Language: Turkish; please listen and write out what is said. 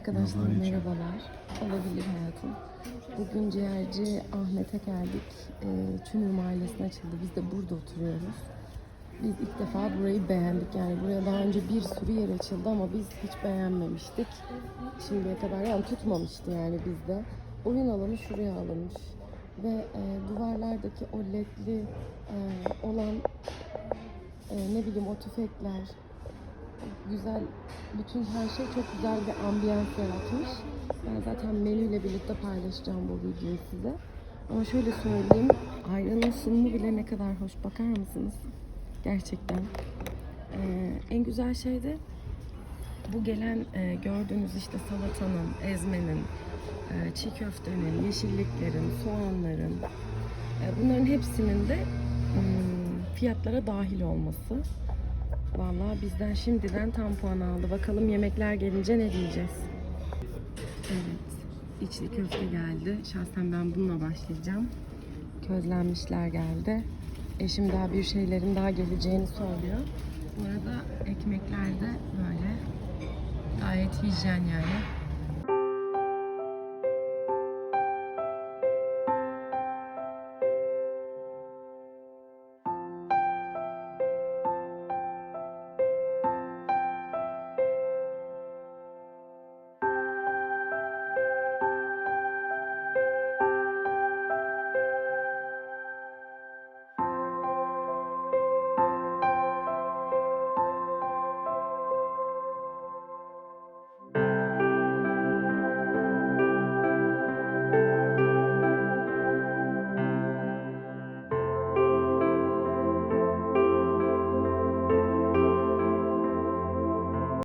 Arkadaşlar merhabalar. Olabilir hayatım. Bugün ciğerci Ahmet'e geldik. Ee, Çumur Mahallesi'ne açıldı. Biz de burada oturuyoruz. Biz ilk defa burayı beğendik. Yani buraya daha önce bir sürü yer açıldı ama biz hiç beğenmemiştik. Şimdiye kadar yani tutmamıştı yani bizde. Oyun alanı şuraya alınmış. Ve e, duvarlardaki o ledli e, olan e, ne bileyim o tüfekler, güzel bütün her şey çok güzel bir ambiyans yaratmış. Ben zaten menüyle birlikte paylaşacağım bu videoyu size. Ama şöyle söyleyeyim, ayranın sunumu bile ne kadar hoş bakar mısınız? Gerçekten. Ee, en güzel şey de bu gelen e, gördüğünüz işte salatanın, ezmenin, e, çiğ köftenin, yeşilliklerin, soğanların e, bunların hepsinin de hmm, fiyatlara dahil olması. Vallahi bizden şimdiden tam puan aldı. Bakalım yemekler gelince ne diyeceğiz. Evet. içli köfte geldi. Şahsen ben bununla başlayacağım. Közlenmişler geldi. Eşim daha bir şeylerin daha geleceğini söylüyor. Bu arada ekmekler de böyle gayet hijyen yani.